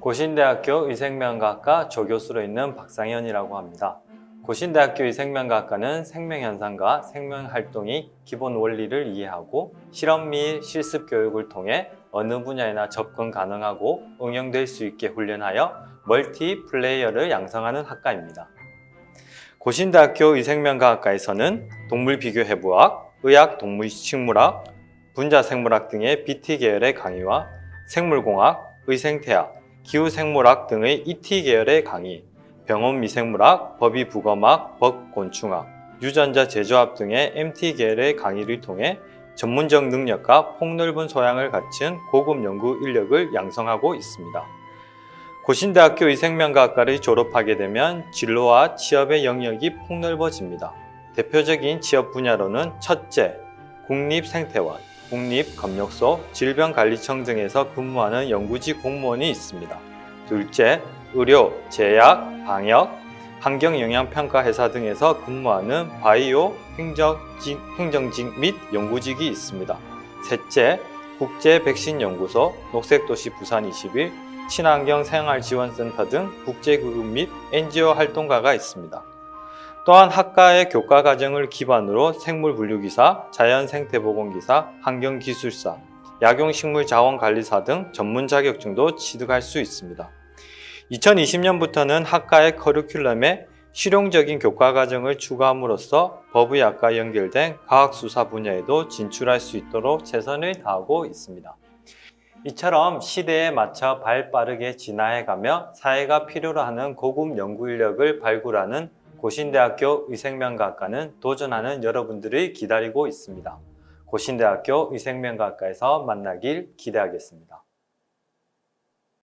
고신대학교 의생명과학과 조교수로 있는 박상현이라고 합니다. 고신대학교 의생명과학과는 생명현상과 생명활동이 기본 원리를 이해하고 실험 및 실습 교육을 통해 어느 분야에나 접근 가능하고 응용될 수 있게 훈련하여 멀티 플레이어를 양성하는 학과입니다. 고신대학교 의생명과학과에서는 동물 비교해부학, 의학 동물식물학, 분자생물학 등의 BT 계열의 강의와 생물공학, 의생태학, 기후생물학 등의 ET 계열의 강의, 병원 미생물학, 법의 부검학, 법곤충학, 유전자 제조합 등의 MT 계열의 강의를 통해 전문적 능력과 폭넓은 소양을 갖춘 고급 연구 인력을 양성하고 있습니다. 고신대학교 의생명과학과를 졸업하게 되면 진로와 취업의 영역이 폭넓어집니다. 대표적인 취업 분야로는 첫째, 국립생태원, 국립검역소, 질병관리청 등에서 근무하는 연구지 공무원이 있습니다. 둘째, 의료, 제약, 방역, 환경영향평가 회사 등에서 근무하는 바이오 행정직, 행정직 및 연구직이 있습니다. 셋째, 국제 백신 연구소, 녹색도시 부산 21, 친환경 생활지원센터 등 국제그룹 및 NGO 활동가가 있습니다. 또한 학과의 교과 과정을 기반으로 생물 분류기사, 자연 생태보건기사, 환경기술사, 약용식물자원관리사 등 전문 자격증도 취득할 수 있습니다. 2020년부터는 학과의 커리큘럼에 실용적인 교과 과정을 추가함으로써 법의학과 연결된 과학수사 분야에도 진출할 수 있도록 최선을 다하고 있습니다. 이처럼 시대에 맞춰 발 빠르게 진화해가며 사회가 필요로 하는 고급 연구 인력을 발굴하는 고신대학교 의생명과학과는 도전하는 여러분들을 기다리고 있습니다. 고신대학교 의생명과학과에서 만나길 기대하겠습니다.